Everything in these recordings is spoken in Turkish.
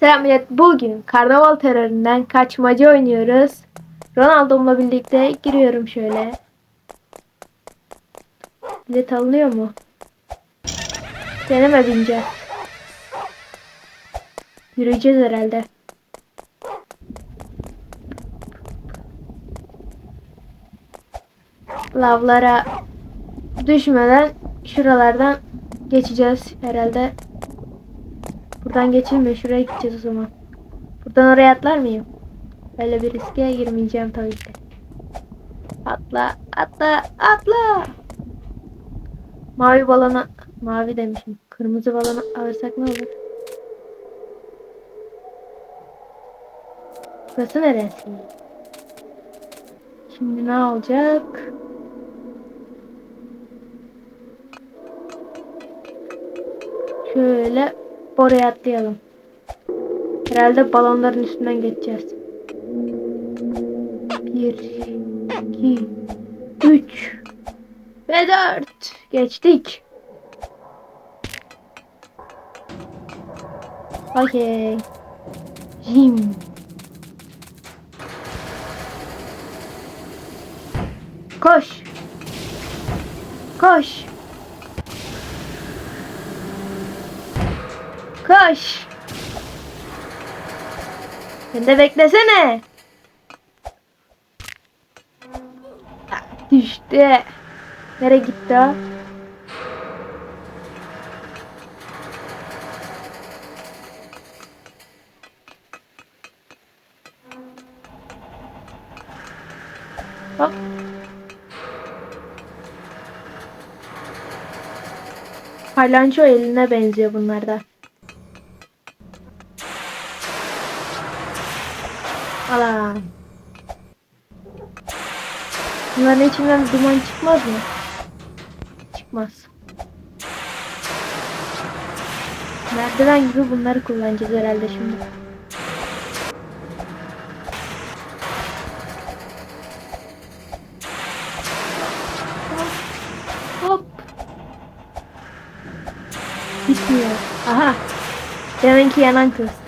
Selam millet. Bugün karnaval teröründen kaçmaca oynuyoruz. Ronaldo'mla birlikte giriyorum şöyle. Bilet alınıyor mu? Deneme bince. Yürüyeceğiz herhalde. Lavlara düşmeden şuralardan geçeceğiz herhalde. Buradan geçilmiyor. Şuraya gideceğiz o zaman. Buradan oraya atlar mıyım? Öyle bir riske girmeyeceğim tabii ki. Atla, atla, atla. Mavi balona, mavi demişim. Kırmızı balonu alırsak ne olur? Burası neresi? Şimdi ne olacak? Şöyle oraya atlayalım. Herhalde balonların üstünden geçeceğiz. Bir, iki, üç ve dört. Geçtik. Okey. Jim. Koş. Koş. Koş. Sen de beklesene. Düştü. Nereye gitti o? Hop. Palanço eline benziyor bunlarda. Bunların içinden duman çıkmaz mı? Çıkmaz. Merdiven gibi bunları kullanacağız herhalde şimdi. Hop. Hop. Gitmiyor. Aha. Deminki yanan kız.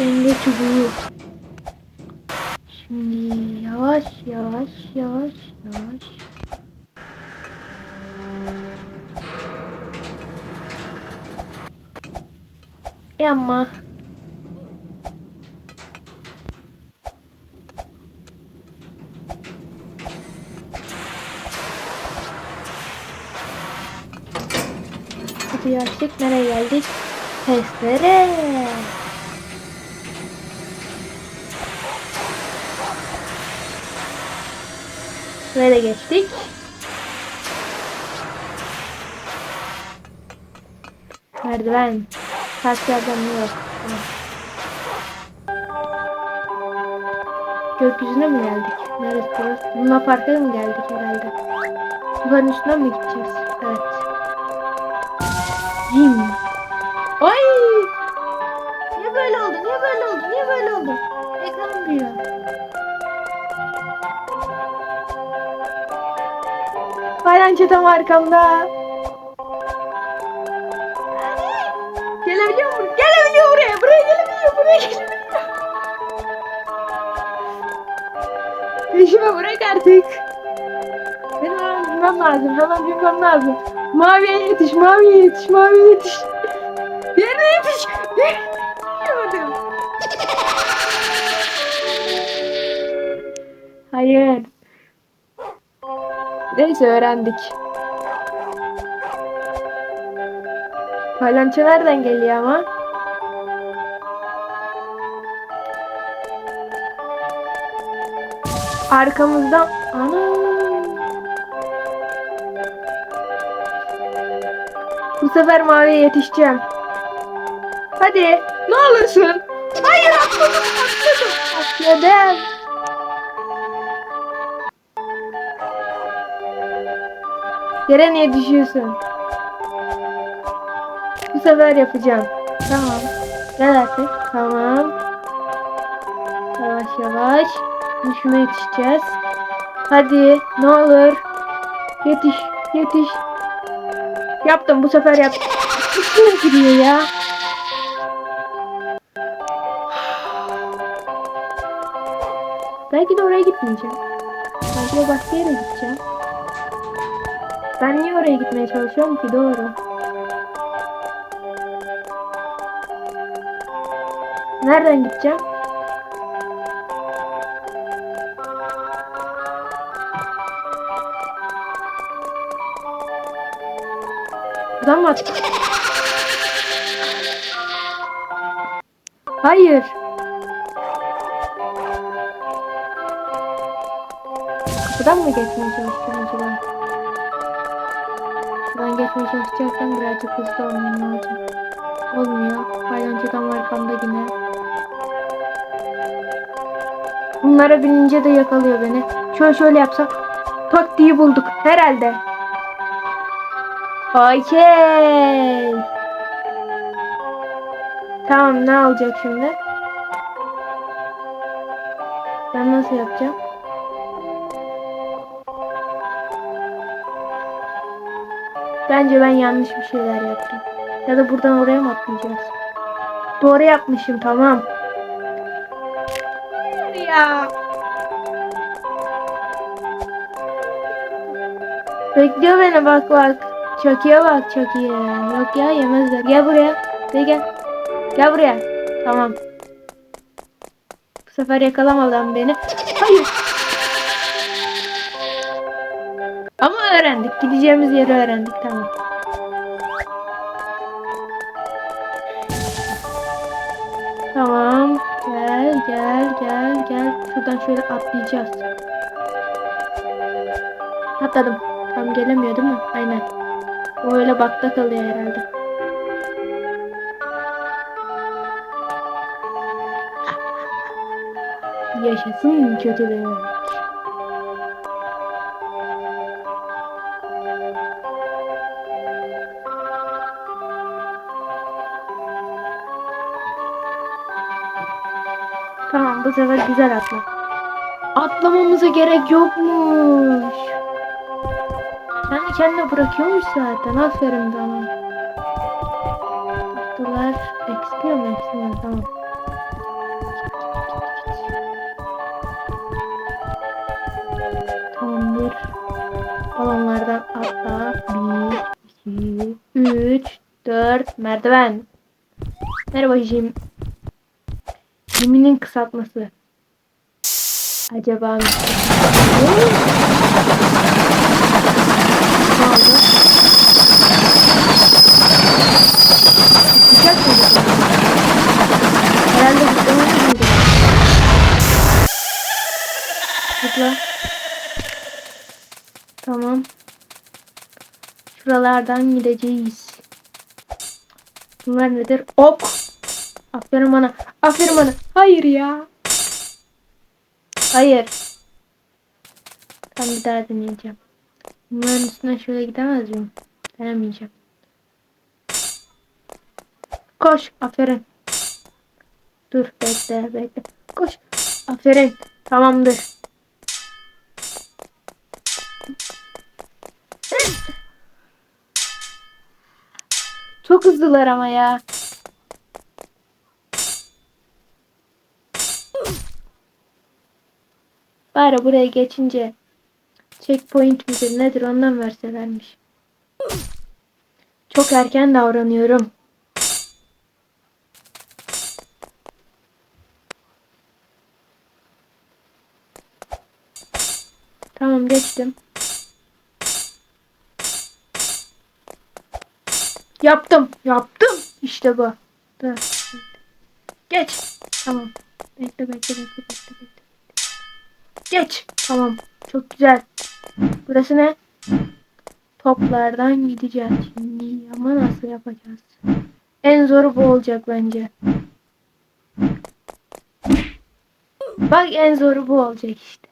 Denge çubuğu. Şimdi yavaş yavaş yavaş yavaş. Yapma. Kapıyı açtık. Nereye geldik? Testere. Böyle geçtik. Merdiven. Ters yerden yok. Gökyüzüne mi geldik? Neresi burası? Luna Park'a mı geldik herhalde? Bunların üstüne mi gideceğiz? Evet. Jim. Ay! Falanca tam arkamda. Gelebiliyor mu? Gelebiliyor buraya. Buraya gelebiliyor. Buraya gelebiliyor. Peşime bırak artık. Benim hemen bilmem lazım. Hemen bilmem lazım. Maviye yetiş. Maviye yetiş. Maviye yetiş. Yerine yetiş. Yapamadım. Hayır. Neyse öğrendik. Palanca nereden geliyor ama? Arkamızdan ana. Bu sefer maviye yetişeceğim. Hadi ne olursun. Hayır atladım atladım. Atladım. Yere niye düşüyorsun? Bu sefer yapacağım. Tamam. Gel artık. Tamam. Yavaş yavaş Şuna yetişeceğiz. Hadi ne olur. Yetiş yetiş. Yaptım bu sefer yaptım. Üstüne giriyor ya. Belki de oraya gitmeyeceğim. Belki de başka yere gideceğim. Ben niye oraya gitmeye çalışıyorum ki doğru. Nereden gideceğim? Buradan mı attık? Hayır. Kapıdan mı geçmeye çalışacağım acaba? Geçmeye çalışacaksam birazcık hızlı olmam lazım. Olmuyor. Paylancıdan var arkamda yine. Bunlara binince de yakalıyor beni. Şöyle şöyle yapsak. Taktiği bulduk. Herhalde. Okey. Tamam ne olacak şimdi? Ben nasıl yapacağım? Bence ben yanlış bir şeyler yaptım. Ya da buradan oraya mı atlayacağız? Doğru yapmışım tamam. Ya. Bekliyor beni bak bak. Çöküye bak çöküye. Yok ya yemezler. Gel buraya. Gel gel. Gel buraya. Tamam. Bu sefer yakalamadan beni. Hayır. Öğrendik. Gideceğimiz yeri öğrendik. Tamam. Tamam. Gel gel gel gel. Şuradan şöyle atlayacağız. Atladım. Tam gelemiyor değil mi? Aynen. O öyle bakta kalıyor herhalde. Yaşasın kötülük. Bu sefer güzel atla. Atlamamıza gerek yokmuş. Kendi kendine bırakıyormuş zaten. Aferin bana. Attılar. Ekspiyor mu? Ekspiyor. Tamam. Tamamdır. Balonlardan atla. Bir, iki, üç, dört. Merdiven. Merhaba Jim. Jim'inin kısaltması. Acaba. Tamam. Şuralardan gideceğiz. Bunlar nedir? Ok. Aferin bana. Aferin bana. Hayır ya. Hayır. Ben bir daha deneyeceğim. Bunların üstüne şöyle gidemez miyim? Denemeyeceğim. Koş. Aferin. Dur bekle bekle. Koş. Aferin. Tamamdır. Çok hızlılar ama ya. Bari buraya geçince checkpoint midir nedir ondan verselermiş. Çok erken davranıyorum. Tamam geçtim. Yaptım. Yaptım. İşte bu. Geç. Tamam. Bekle bekle bekle bekle bekle. Geç. Tamam. Çok güzel. Burası ne? Toplardan gideceğiz şimdi. Ama nasıl yapacağız? En zoru bu olacak bence. Bak en zoru bu olacak işte.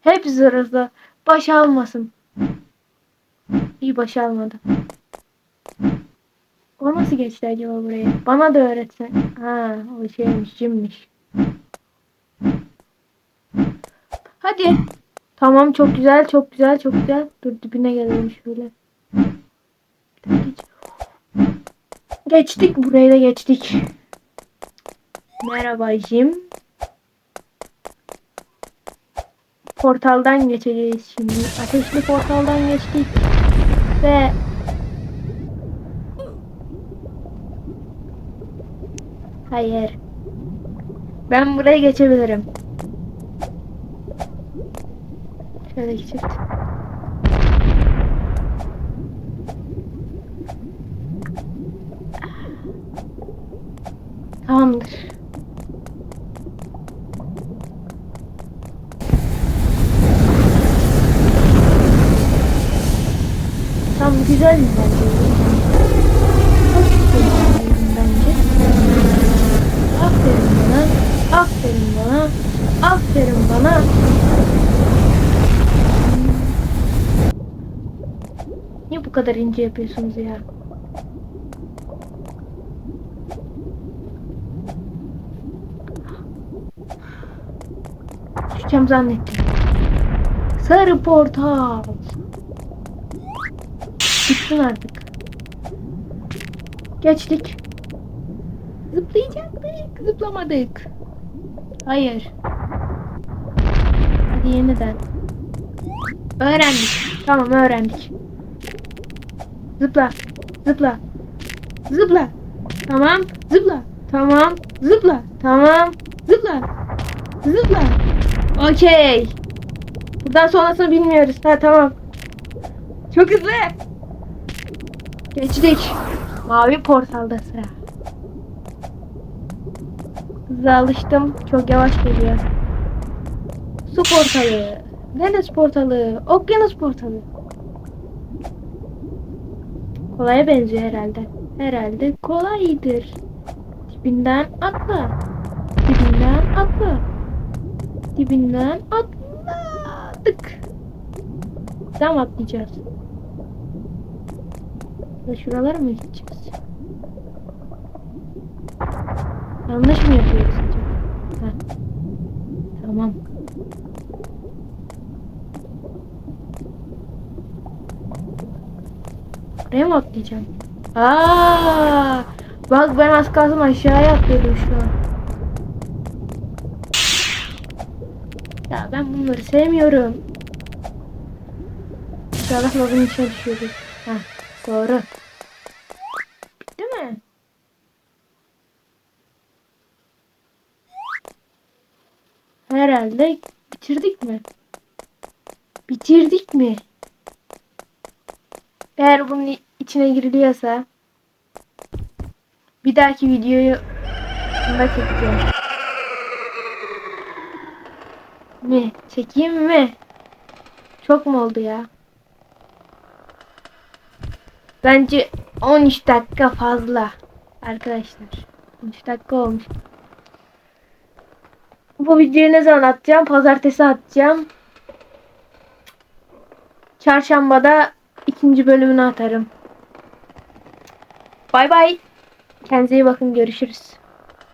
Hep zoru Baş almasın. İyi baş almadı. O nasıl geçti acaba buraya? Bana da öğretsen. Ha o şeymiş, cimmiş. Hadi. Tamam çok güzel çok güzel çok güzel. Dur dibine gelelim şöyle. Geç. Geçtik burayı da geçtik. Merhaba Jim. Portaldan geçeceğiz şimdi. Ateşli portaldan geçtik. Ve Hayır. Ben buraya geçebilirim. Şöyle geçip. Tamamdır. Tam güzel bence? Bence. Aferin bana. Aferin bana. Aferin bana. Kadar ince yapıyorsunuz ya? Düşeceğim zannettim. Sarı portal. Bitsin artık. Geçtik. Zıplayacaktık. Zıplamadık. Hayır. Hadi yeniden. Öğrendik. Tamam öğrendik. Zıpla. Zıpla. Zıpla. Tamam. Zıpla. Tamam. Zıpla. Tamam. Zıpla. Zıpla. Okey. Buradan sonrasını bilmiyoruz. Ha tamam. Çok hızlı. Geçtik. Mavi portalda sıra. Hızlı alıştım. Çok yavaş geliyor. Su portalı. Deniz portalı. Okyanus portalı. Kolaya benziyor herhalde. Herhalde kolaydır. Dibinden atla. Dibinden atla. Dibinden atladık. Tam atlayacağız. Ya şuralara mı gideceğiz? Yanlış mı yapıyoruz acaba? Heh. Tamam. Buraya mı atlayacağım? Aa! Bak ben az kalsın aşağıya atlıyordum şu an. Ya ben bunları sevmiyorum. İnşallah lavın içine düşüyoruz. Heh, doğru. Bitti mi? Herhalde bitirdik mi? Bitirdik mi? Eğer bunun içine giriliyorsa bir dahaki videoyu bunda çekeceğim. Mi? Çekeyim mi? Çok mu oldu ya? Bence 13 dakika fazla. Arkadaşlar. 13 dakika olmuş. Bu videoyu ne zaman atacağım? Pazartesi atacağım. Çarşambada ikinci bölümünü atarım. Bay bay. Kendinize iyi bakın. Görüşürüz.